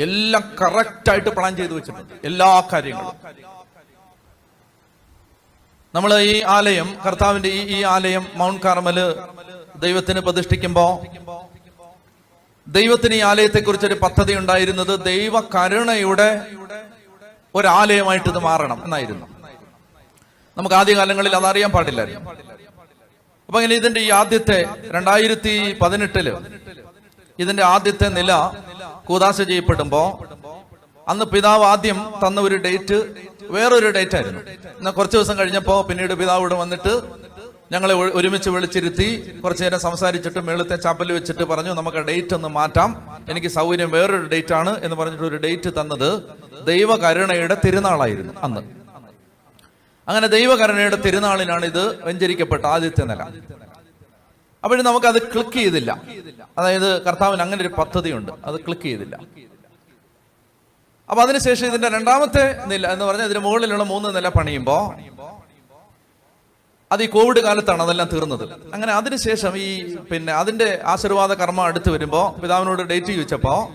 എല്ലാം കറക്റ്റായിട്ട് പ്ലാൻ ചെയ്തു വെച്ചിട്ടുണ്ട്. എല്ലാ കാര്യങ്ങളും. നമ്മൾ ഈ ആലയം കർത്താവിന്റെ ഈ ഈ ആലയം മൗണ്ട് കാർമൽ ദൈവത്തിന് പ്രതിഷ്ഠിക്കുമ്പോ ദൈവത്തിന് ഈ ആലയത്തെക്കുറിച്ച് ഒരു പദ്ധതി ഉണ്ടായിരുന്നത് ദൈവ കരുണയുടെ ഒരാലയമായിട്ട് ഇത് മാറണം എന്നായിരുന്നു. നമുക്ക് ആദ്യകാലങ്ങളിൽ അതറിയാൻ പാടില്ലായിരുന്നു. അപ്പൊ അങ്ങനെ ഇതിന്റെ ഈ ആദ്യത്തെ രണ്ടായിരത്തി പതിനെട്ടിൽ ഇതിന്റെ ആദ്യത്തെ നില കൂതാശ ചെയ്യപ്പെടുമ്പോ അന്ന് പിതാവ് ആദ്യം തന്ന ഒരു ഡേറ്റ് വേറൊരു ഡേറ്റ് ആയിരുന്നു. എന്നാൽ കുറച്ച് ദിവസം കഴിഞ്ഞപ്പോ പിന്നീട് പിതാവ് ഇവിടെ വന്നിട്ട് ഞങ്ങളെ ഒരുമിച്ച് വിളിച്ചിരുത്തി കുറച്ചു നേരം സംസാരിച്ചിട്ട് മേളത്തെ ചാപ്പലിൽ വെച്ചിട്ട് പറഞ്ഞു നമുക്ക് ഡേറ്റ് ഒന്ന് മാറ്റാം. എനിക്ക് സൗകര്യം വേറൊരു ഡേറ്റ് ആണ് എന്ന് പറഞ്ഞിട്ട് ഒരു ഡേറ്റ് തന്നത് ദൈവകരുണയുടെ തിരുനാളായിരുന്നു അന്ന്. അങ്ങനെ ദൈവകരുണയുടെ തിരുനാളിനാണ് ഇത് വെഞ്ചരിക്കപ്പെട്ട ആദ്യത്തെ നില. നമുക്ക് അത് ക്ലിക്ക് ചെയ്തില്ല. അതായത് കർത്താവിന് അങ്ങനെ ഒരു പദ്ധതിയുണ്ട്. അത് ക്ലിക്ക് ചെയ്തില്ല. അപ്പൊ അതിനുശേഷം ഇതിന്റെ രണ്ടാമത്തെ നില എന്ന് പറഞ്ഞാൽ ഇതിന് മുകളിലുള്ള മൂന്ന് നില പണിയുമ്പോ അത് ഈ കോവിഡ് കാലത്താണ് അതെല്ലാം തീർന്നത്. അങ്ങനെ അതിനുശേഷം ഈ പിന്നെ അതിന്റെ ആശീർവാദ കർമ്മം അടുത്ത് വരുമ്പോ പിതാവിനോട് ഡേറ്റ് ചോദിച്ചപ്പോ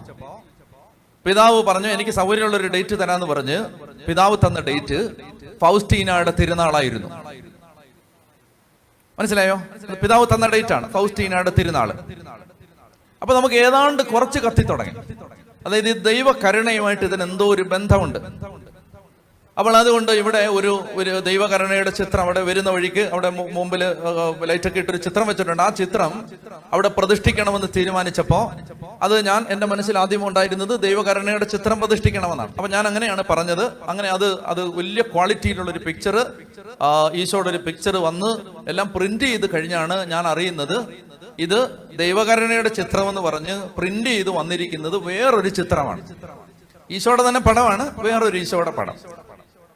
പിതാവ് പറഞ്ഞു എനിക്ക് സൗകര്യമുള്ള ഒരു ഡേറ്റ് തരാന്ന് പറഞ്ഞ് പിതാവ് തന്ന ഡേറ്റ് ഫൗസ്റ്റീനയുടെ തിരുനാളായിരുന്നു. മനസ്സിലായോ? പിതാവ് തന്ന ഡേറ്റ് ആണ് ഫൗസ്റ്റീനയുടെ തിരുനാൾ. അപ്പൊ നമുക്ക് ഏതാണ്ട് കുറച്ച് കത്തി തുടങ്ങി. അതായത് ഈ ദൈവ കരുണയുമായിട്ട് ഇതിന് എന്തോ ഒരു ബന്ധമുണ്ട്. അപ്പോൾ അതുകൊണ്ട് ഇവിടെ ഒരു ഒരു ദൈവകരുണയുടെ ചിത്രം അവിടെ വരുന്ന വഴിക്ക് അവിടെ മുമ്പിൽ ലൈറ്റൊക്കെ ഇട്ടൊരു ചിത്രം വെച്ചിട്ടുണ്ട്. ആ ചിത്രം അവിടെ പ്രതിഷ്ഠിക്കണമെന്ന് തീരുമാനിച്ചപ്പോൾ അത് ഞാൻ എന്റെ മനസ്സിൽ ആദ്യം ഉണ്ടായിരുന്നത് ദൈവകരുണയുടെ ചിത്രം പ്രതിഷ്ഠിക്കണമെന്നാണ്. അപ്പൊ ഞാൻ അങ്ങനെയാണ് പറഞ്ഞത്. അങ്ങനെ അത് അത് വലിയ ക്വാളിറ്റിയിലുള്ളൊരു പിക്ചർ ഈശോയുടെ ഒരു പിക്ചർ വന്ന് എല്ലാം പ്രിന്റ് ചെയ്ത് കഴിഞ്ഞാണ് ഞാൻ അറിയുന്നത്. ഇത് ദൈവകരുണയുടെ ചിത്രം എന്ന് പറഞ്ഞ് പ്രിന്റ് ചെയ്ത് വന്നിരിക്കുന്നത് വേറൊരു ചിത്രമാണ്. ഈശോയുടെ തന്നെ പടമാണ് വേറൊരു ഈശോയുടെ പടം.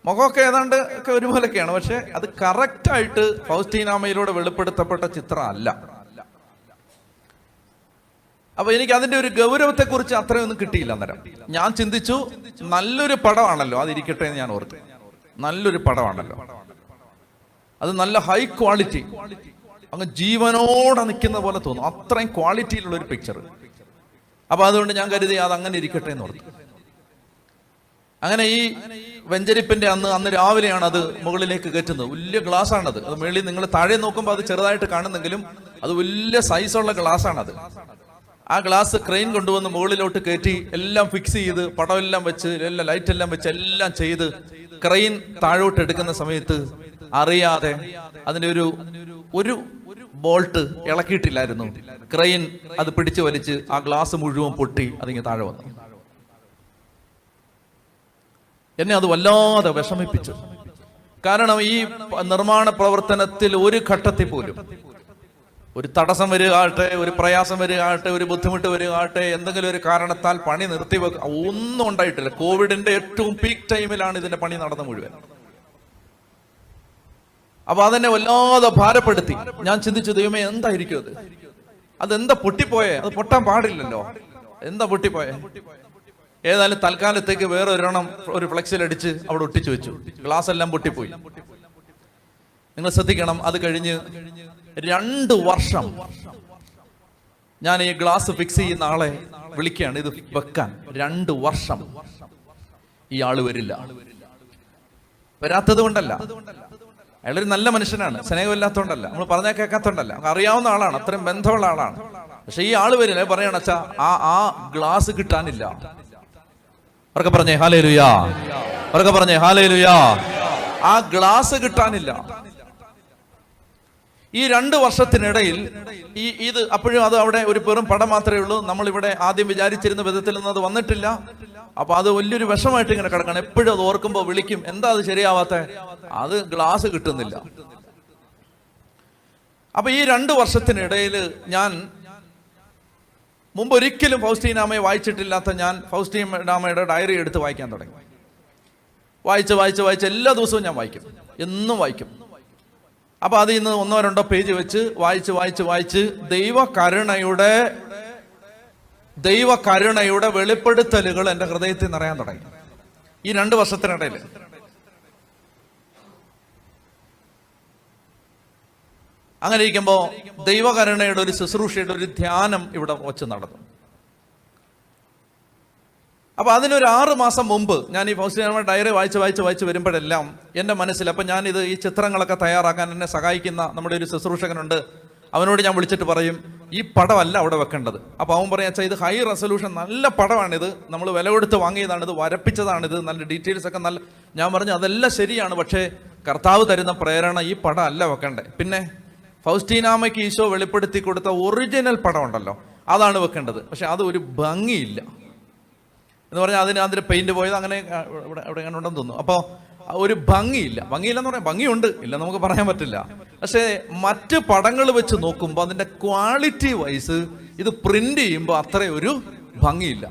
മുഖമൊക്കെ ഏതാണ്ട് ഒക്കെ ഒരുപോലൊക്കെയാണ് പക്ഷെ അത് കറക്റ്റ് ആയിട്ട് ഫൗസ്റ്റീനാമയിലൂടെ വെളിപ്പെടുത്തപ്പെട്ട ചിത്രം അല്ല അപ്പൊ എനിക്ക് അതിന്റെ ഒരു ഗൗരവത്തെ കുറിച്ച് അത്രയൊന്നും കിട്ടിയില്ല അന്നേരം. ഞാൻ ചിന്തിച്ചു നല്ലൊരു പടമാണല്ലോ അതിരിക്കട്ടെ എന്ന് ഞാൻ ഓർത്തു. നല്ലൊരു പടമാണല്ലോ. അത് നല്ല ഹൈ ക്വാളിറ്റി. അങ്ങ് ജീവനോടെ നിൽക്കുന്ന പോലെ തോന്നും. അത്രയും ക്വാളിറ്റിയിലുള്ള ഒരു പിക്ചർ അപ്പൊ അതുകൊണ്ട് ഞാൻ കരുതി അത് അങ്ങനെ ഇരിക്കട്ടെ എന്ന് ഓർത്തു. അങ്ങനെ ഈ വെഞ്ചരിപ്പിന്റെ അന്ന് അന്ന് രാവിലെയാണ് അത് മുകളിലേക്ക് കയറ്റുന്നത്. വലിയ ഗ്ലാസ് ആണത് അത് മേളിൽ നിങ്ങൾ താഴെ നോക്കുമ്പോൾ അത് ചെറുതായിട്ട് കാണുന്നെങ്കിലും അത് വലിയ സൈസുള്ള ഗ്ലാസ് ആണത് ആ ഗ്ലാസ് ക്രെയിൻ കൊണ്ടുവന്ന് മുകളിലോട്ട് കയറ്റി എല്ലാം ഫിക്സ് ചെയ്ത് പടമെല്ലാം വെച്ച് എല്ലാം ലൈറ്റ് എല്ലാം വെച്ച് എല്ലാം ചെയ്ത് ക്രെയിൻ താഴോട്ട് എടുക്കുന്ന സമയത്ത് അറിയാതെ അതിന്റെ ഒരു ഒരു ബോൾട്ട് ഇളക്കിയിട്ടില്ലായിരുന്നു. ക്രെയിൻ അത് പിടിച്ചു വലിച്ച് ആ ഗ്ലാസ് മുഴുവൻ പൊട്ടി അതിങ്ങനെ താഴെ വന്നു. എന്നെ അത് വല്ലാതെ വിഷമിപ്പിച്ചു. കാരണം ഈ നിർമ്മാണ പ്രവർത്തനത്തിൽ ഒരു ഘട്ടത്തിൽ പോലും ഒരു തടസ്സം വരികയാകട്ടെ ഒരു പ്രയാസം വരിക ആകട്ടെ ഒരു ബുദ്ധിമുട്ട് വരിക ആകട്ടെ എന്തെങ്കിലും ഒരു കാരണത്താൽ പണി നിർത്തിവെക്ക ഒന്നും ഉണ്ടായിട്ടില്ല. കോവിഡിന്റെ ഏറ്റവും പീക്ക് ടൈമിലാണ് ഇതിന്റെ പണി നടന്ന മുഴുവൻ. അപ്പൊ അതെന്നെ വല്ലാതെ ഭാരപ്പെടുത്തി. ഞാൻ ചിന്തിച്ചു ദൈവമേ എന്തായിരിക്കും അത്? അതെന്താ പൊട്ടിപ്പോയേ? അത് പൊട്ടാൻ പാടില്ലല്ലോ. എന്താ പൊട്ടിപ്പോയേ? ഏതായാലും തൽക്കാലത്തേക്ക് വേറെ ഒരെണ്ണം ഒരു ഫ്ലെക്സിൽ അടിച്ച് അവിടെ ഒട്ടിച്ചു വെച്ചു. ഗ്ലാസ് എല്ലാം പൊട്ടിപ്പോയി. നിങ്ങൾ ശ്രദ്ധിക്കണം അത് കഴിഞ്ഞ് രണ്ട് വർഷം ഞാൻ ഈ ഗ്ലാസ് ഫിക്സ് ചെയ്യുന്ന ആളെ വിളിക്കുകയാണ്. ഇത് വെക്കാൻ. രണ്ട് വർഷം ഈ ആൾ വരില്ല. വരാത്തത് കൊണ്ടല്ല. അയാളൊരു നല്ല മനുഷ്യനാണ് സ്നേഹമില്ലാത്തതുകൊണ്ടല്ല നമ്മൾ പറഞ്ഞാൽ കേൾക്കാത്തതുകൊണ്ടല്ല അറിയാവുന്ന ആളാണ് അത്രയും ബന്ധമുള്ള ആളാണ്. പക്ഷെ ഈ ആൾ വരില്ല. പറയണ അച്ഛാ ആ ആ ഗ്ലാസ് കിട്ടാനില്ല. അവർക്ക് പറഞ്ഞേ ഹാലേ ലുയാ അവർക്ക് പറഞ്ഞേ ഹാലേ ലുയാ ആ ഗ്ലാസ് കിട്ടാനില്ല. ഈ രണ്ട് വർഷത്തിനിടയിൽ ഈ ഇത് അപ്പോഴും അത് അവിടെ ഒരു പെറും പടം മാത്രമേ ഉള്ളൂ. നമ്മൾ ഇവിടെ ആദ്യം വിചാരിച്ചിരുന്ന വിധത്തിൽ നിന്ന് അത് വന്നിട്ടില്ല. അപ്പൊ അത് വലിയൊരു വിഷമായിട്ട് ഇങ്ങനെ കിടക്കണം. എപ്പോഴും അത് ഓർക്കുമ്പോൾ വിളിക്കും എന്താ അത് ശരിയാവാത്ത? അത് ഗ്ലാസ് കിട്ടുന്നില്ല. അപ്പൊ ഈ രണ്ട് വർഷത്തിനിടയിൽ ഞാൻ മുമ്പ് ഒരിക്കലും ഫൗസ്റ്റീനാമയെ വായിച്ചിട്ടില്ലാത്ത ഞാൻ ഫൗസ്റ്റീനാമയുടെ ഡയറി എടുത്ത് വായിക്കാൻ തുടങ്ങി. വായിച്ച് വായിച്ച് വായിച്ച് എല്ലാ ദിവസവും ഞാൻ വായിക്കും. എന്നും വായിക്കും. അപ്പൊ അത് ഇന്ന് ഒന്നോ രണ്ടോ പേജ് വെച്ച് വായിച്ച് വായിച്ച് വായിച്ച് ദൈവ കരുണയുടെ ദൈവ കരുണയുടെ വെളിപ്പെടുത്തലുകൾ എന്റെ ഹൃദയത്തിൽ നിറയാൻ തുടങ്ങി. ഈ രണ്ട് വർഷത്തിനിടയിൽ. അങ്ങനെ ഇരിക്കുമ്പോൾ ദൈവകരുണയുടെ ഒരു ശുശ്രൂഷയുടെ ഒരു ധ്യാനം ഇവിടെ വച്ച് നടന്നു. അപ്പൊ അതിനൊരു ആറ് മാസം മുമ്പ് ഞാൻ ഈ ഫൗസ്റ്റിനാമ ഡയറി വായിച്ച് വായിച്ച് വായിച്ച് വരുമ്പോഴെല്ലാം എന്റെ മനസ്സിൽ അപ്പം ഞാനിത് ഈ ചിത്രങ്ങളൊക്കെ തയ്യാറാക്കാൻ എന്നെ സഹായിക്കുന്ന നമ്മുടെ ഒരു ശുശ്രൂഷകനുണ്ട്. അവനോട് ഞാൻ വിളിച്ചിട്ട് പറയും ഈ പടമല്ല അവിടെ വെക്കേണ്ടത്. അപ്പോൾ അവൻ പറയും അച്ഛാ ഇത് ഹൈ റെസൊല്യൂഷൻ നല്ല പടമാണിത് നമ്മൾ വില കൊടുത്ത് വാങ്ങിയതാണിത് വരപ്പിച്ചതാണിത്. നല്ല ഡീറ്റെയിൽസ് ഒക്കെ നല്ല ഞാൻ പറഞ്ഞു അതെല്ലാം ശരിയാണ്. പക്ഷേ കർത്താവ് തരുന്ന പ്രേരണ ഈ പടം അല്ല വെക്കണ്ടേ. പിന്നെ ഫൗസ്റ്റീനാമയ്ക്ക് ഈശോ വെളിപ്പെടുത്തി കൊടുത്ത ഒറിജിനൽ പടം ഉണ്ടല്ലോ. അതാണ് വെക്കേണ്ടത്. പക്ഷെ അത് ഒരു ഭംഗിയില്ല. എന്ന് പറഞ്ഞാൽ അതിന് അതിന് പെയിന്റ് പോയത് അങ്ങനെ ഇവിടെ ഇവിടെ ഉണ്ടെന്ന് തോന്നുന്നു. അപ്പോൾ ഒരു ഭംഗിയില്ല. ഭംഗിയില്ലെന്ന് പറയാം ഭംഗിയുണ്ട്. ഇല്ല നമുക്ക് പറയാൻ പറ്റില്ല. പക്ഷേ മറ്റ് പടങ്ങൾ വെച്ച് നോക്കുമ്പോൾ അതിന്റെ ക്വാളിറ്റി വൈസ് ഇത് പ്രിന്റ് ചെയ്യുമ്പോൾ അത്ര ഒരു ഭംഗിയില്ല.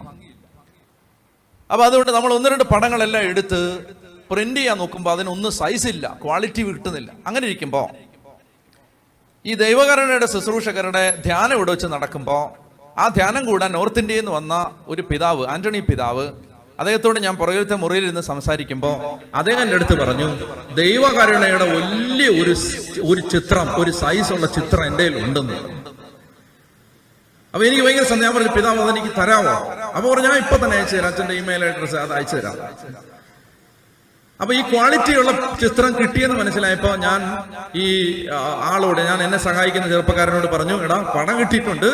അപ്പോൾ അതുകൊണ്ട് നമ്മൾ ഒന്ന് രണ്ട് പടങ്ങളെല്ലാം എടുത്ത് പ്രിന്റ് ചെയ്യാൻ നോക്കുമ്പോൾ അതിനൊന്നും സൈസ് ഇല്ല. ക്വാളിറ്റി കിട്ടുന്നില്ല. അങ്ങനെ ഇരിക്കുമ്പോൾ ഈ ദൈവകരണയുടെ ശുശ്രൂഷകരുടെ ധ്യാനം ഇവിടെ വെച്ച് നടക്കുമ്പോൾ ആ ധ്യാനം കൂടാൻ നോർത്ത് ഇന്ത്യയിൽ നിന്ന് വന്ന ഒരു പിതാവ് ആന്റണി പിതാവ് അദ്ദേഹത്തോട് ഞാൻ പുറകിലത്തെ മുറിയിൽ ഇരുന്ന് സംസാരിക്കുമ്പോൾ അദ്ദേഹം എന്റെ അടുത്ത് പറഞ്ഞു ദൈവകരുണയുടെ വലിയ ഒരു ഒരു ചിത്രം ഒരു സൈസ് ഉള്ള ചിത്രം എന്റെ ഉണ്ടെന്ന്. അപ്പൊ എനിക്ക് ഭയങ്കര സന്ധ്യ പറഞ്ഞു പിതാവ് അതെനിക്ക് തരാമോ? അപ്പൊ പറഞ്ഞു ഞാൻ ഇപ്പൊ തന്നെ അയച്ചു തരാം. അച്ഛന്റെ ഇമെയിൽ അഡ്രസ് അത് അയച്ചു തരാം. അപ്പൊ ഈ ക്വാളിറ്റിയുള്ള ചിത്രം കിട്ടിയെന്ന് മനസ്സിലായപ്പോ ഞാൻ ഈ ആളോട് ഞാൻ എന്നെ സഹായിക്കുന്ന ചെറുപ്പക്കാരനോട് പറഞ്ഞു എടാ പണം കിട്ടിയിട്ടുണ്ട്.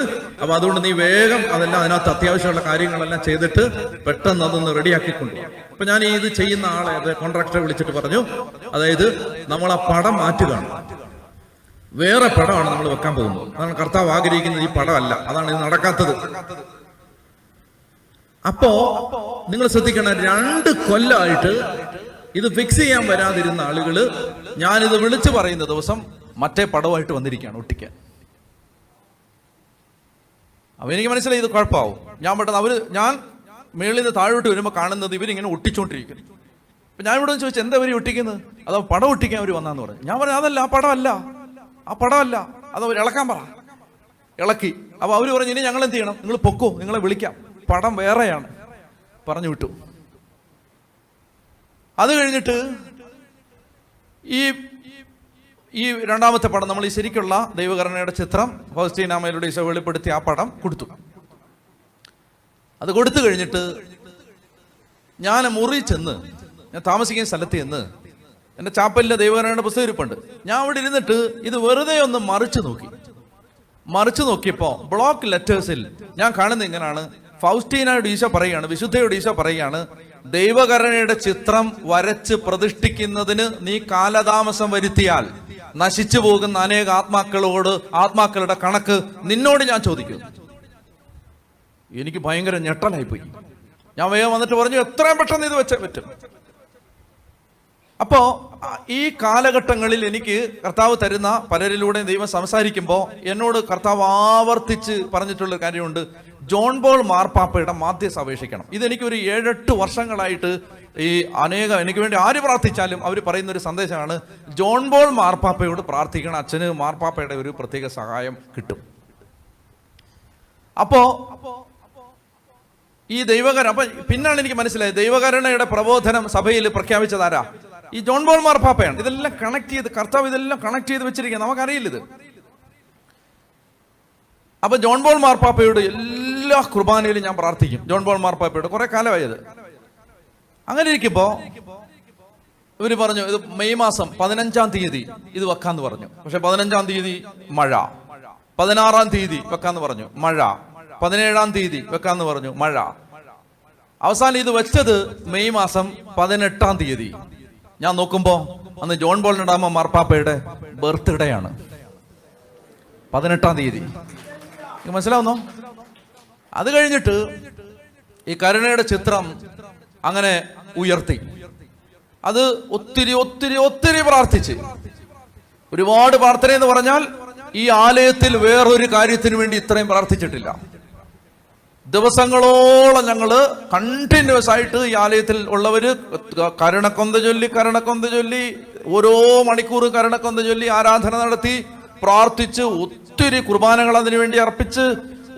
അപ്പൊ അതുകൊണ്ട് നീ വേഗം അതെല്ലാം അതിനകത്ത് അത്യാവശ്യമുള്ള കാര്യങ്ങളെല്ലാം ചെയ്തിട്ട് പെട്ടെന്ന് അതൊന്ന് റെഡിയാക്കി കൊണ്ടുപോകും അപ്പൊ ഞാൻ ഇത് ചെയ്യുന്ന ആളെ അത് കോൺട്രാക്ടറെ വിളിച്ചിട്ട് പറഞ്ഞു. അതായത് നമ്മൾ ആ പടം മാറ്റുകയാണ്. വേറെ പടമാണ് നമ്മൾ വെക്കാൻ പോകുന്നത്. അതാണ് കർത്താവ് ആഗ്രഹിക്കുന്നത് ഈ പടമല്ല. അതാണ് ഇത് നടക്കാത്തത്. അപ്പോ നിങ്ങൾ ശ്രദ്ധിക്കണം രണ്ട് കൊല്ലമായിട്ട് ഇത് ഫിക്സ് ചെയ്യാൻ വരാതിരുന്ന ആളുകൾ ഞാനിത് വിളിച്ചു പറയുന്ന ദിവസം മറ്റേ പടവുമായിട്ട് വന്നിരിക്കുകയാണ് ഒട്ടിക്കാൻ. അപ്പം എനിക്ക് മനസ്സിലായി ഇത് കുഴപ്പമാവും. ഞാൻ പെട്ടെന്ന് അവർ ഞാൻ മേളിൽ നിന്ന് താഴോട്ട് വരുമ്പോൾ കാണുന്നത് ഇവരിങ്ങനെ ഒട്ടിച്ചുകൊണ്ടിരിക്കുന്നു അപ്പൊ ഞാൻ ഇവിടെ ചോദിച്ചു എന്താ ഇവർ ഒട്ടിക്കുന്നത്? അതോ പടം ഒട്ടിക്കാൻ അവർ വന്നാന്ന് പറഞ്ഞു. ഞാൻ പറഞ്ഞു അതല്ല ആ പടമല്ല. ആ പടമല്ല. അത് അവർ ഇളക്കാൻ പറ. ഇളക്കി. അപ്പൊ അവർ പറഞ്ഞു ഇനി ഞങ്ങൾ എന്ത് ചെയ്യണം? നിങ്ങൾ പൊക്കോ നിങ്ങളെ വിളിക്കാം. പടം വേറെയാണ്. പറഞ്ഞു വിട്ടു. അത് കഴിഞ്ഞിട്ട് ഈ ഈ രണ്ടാമത്തെ പടം നമ്മൾ ഈ ശരിക്കുള്ള ദൈവകരണയുടെ ചിത്രം ഫൗസ്റ്റീനാമയിലൂടെ ഈശോ വെളിപ്പെടുത്തി ആ പടം കൊടുത്തു. അത് കൊടുത്തു കഴിഞ്ഞിട്ട് ഞാൻ മുറി ചെന്ന് ഞാൻ താമസിക്കുന്ന സ്ഥലത്ത് ചെന്ന് എന്റെ ചാപ്പലിലെ ദൈവകരണയുടെ പുസ്തകം ഇരിപ്പുണ്ട്. ഞാൻ അവിടെ ഇരുന്നിട്ട് ഇത് വെറുതെ ഒന്ന് മറിച്ചു നോക്കി. മറിച്ചു നോക്കിയപ്പോൾ ബ്ലോക്ക് ലെറ്റേഴ്സിൽ ഞാൻ കാണുന്നത് ഇങ്ങനെയാണ് ഫൗസ്റ്റീനയുടെ ഈശോ പറയുകയാണ് വിശുദ്ധയുടെ ഈശോ പറയുകയാണ് ദൈവകരണയുടെ ചിത്രം വരച്ച് പ്രതിഷ്ഠിക്കുന്നതിന് നീ കാലതാമസം വരുത്തിയാൽ നശിച്ചു പോകുന്ന അനേക ആത്മാക്കളോട് ആത്മാക്കളുടെ കണക്ക് നിന്നോട് ഞാൻ ചോദിക്കും. എനിക്ക് ഭയങ്കര ഞെട്ടലായി പോയി ഞാൻ വേഗം വന്നിട്ട് പറഞ്ഞു എത്രയും പെട്ടെന്ന് ഇത് വെച്ച പറ്റും. അപ്പോ ഈ കാലഘട്ടങ്ങളിൽ എനിക്ക് കർത്താവ് തരുന്ന പലരിലൂടെ ദൈവം സംസാരിക്കുമ്പോൾ എന്നോട് കർത്താവ് ആവർത്തിച്ച് പറഞ്ഞിട്ടുള്ള കാര്യമുണ്ട്. ജോൺ ബോൾ മാർപ്പാപ്പയുടെ മാധ്യസ്ഥ അപേക്ഷിക്കണം. ഇതെനിക്കൊരു ഏഴെട്ട് വർഷങ്ങളായിട്ട് ഈ അനേകം എനിക്ക് വേണ്ടി ആര് പ്രാർത്ഥിച്ചാലും അവർ പറയുന്ന ഒരു സന്ദേശമാണ് ജോൺ ബോൾ മാർപ്പാപ്പയോട് പ്രാർത്ഥിക്കണം അച്ഛന് മാർപ്പാപ്പയുടെ ഒരു പ്രത്യേക സഹായം കിട്ടും. അപ്പോ ഈ ദൈവകര അപ്പൊ പിന്നാണ് എനിക്ക് മനസ്സിലായത് ദൈവകരുണയുടെ പ്രബോധനം സഭയിൽ പ്രഖ്യാപിച്ചതാരാ? ഈ ജോൺ ബോൾ മാർപ്പാപ്പയാണ്. ഇതെല്ലാം കണക്ട് ചെയ്ത് കർത്താവ് ഇതെല്ലാം കണക്ട് ചെയ്ത് വെച്ചിരിക്കുക നമുക്കറിയില്ല ഇത് അപ്പൊ ജോൺ ബോൾ മാർപ്പാപ്പയോട് എല്ലാ കുർബാനയിലും ഞാൻ പ്രാർത്ഥിക്കും. ജോൺ ബോൾ മാർപ്പാപ്പയുടെ. കുറെ കാലമായത് അങ്ങനെ ഇരിക്കുമ്പോ ഇവർ പറഞ്ഞു ഇത് മെയ് മാസം പതിനഞ്ചാം തീയതി ഇത് വെക്കാന്ന് പറഞ്ഞു. പക്ഷെ പതിനഞ്ചാം തീയതി മഴ. പതിനാറാം തീയതി വെക്കാന്ന് പറഞ്ഞു. മഴ. പതിനേഴാം തീയതി വെക്കാന്ന് പറഞ്ഞു. മഴ. അവസാനം ഇത് വെച്ചത് മെയ് മാസം പതിനെട്ടാം തീയതി. ഞാൻ നോക്കുമ്പോ അന്ന് ജോൺ ബോൾ മാർപ്പാപ്പയുടെ ബർത്ത്ഡേ ആണ്. പതിനെട്ടാം തീയതി. മനസ്സിലാവുന്നോ? അത് കഴിഞ്ഞിട്ട് ഈ കരുണയുടെ ചിത്രം അങ്ങനെ ഉയർത്തി. അത് ഒത്തിരി ഒത്തിരി ഒത്തിരി പ്രാർത്ഥിച്ച്. ഒരുപാട് പ്രാർത്ഥന എന്ന് പറഞ്ഞാൽ ഈ ആലയത്തിൽ വേറൊരു കാര്യത്തിന് വേണ്ടി ഇത്രയും പ്രാർത്ഥിച്ചിട്ടില്ല. ദിവസങ്ങളോളം ഞങ്ങൾ കണ്ടിന്യൂസ് ആയിട്ട് ഈ ആലയത്തിൽ ഉള്ളവര് കരുണക്കൊന്ത ചൊല്ലി കരുണക്കൊന്ത ചൊല്ലി ഓരോ മണിക്കൂർ കരുണക്കൊന്ത ചൊല്ലി ആരാധന നടത്തി പ്രാർത്ഥിച്ച് ഒത്തിരി കുർബാനകൾ അതിനു വേണ്ടി അർപ്പിച്ച്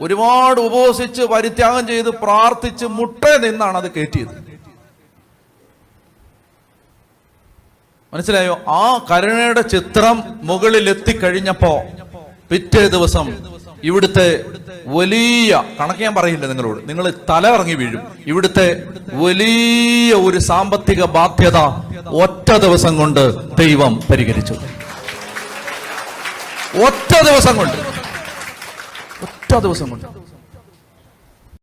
ഒരുപാട് ഉപവസിച്ച് പരിത്യാഗം ചെയ്ത് പ്രാർത്ഥിച്ച് മുട്ട നിന്നാണ് അത് കയറ്റിയത്. മനസ്സിലായോ? ആ കരുണയുടെ ചിത്രം മുകളിൽ എത്തിക്കഴിഞ്ഞപ്പോ പിറ്റേ ദിവസം ഇവിടുത്തെ വലിയ കണക്ക് ഞാൻ പറയില്ല നിങ്ങളോട് നിങ്ങൾ തല ഇറങ്ങി വീഴും. ഇവിടുത്തെ വലിയ ഒരു സാമ്പത്തിക ബാധ്യത ഒറ്റ ദിവസം കൊണ്ട് ദൈവം പരിഹരിച്ചു. ഒറ്റ ദിവസം കൊണ്ട്. ഒറ്റ ദിവസം കൊണ്ട്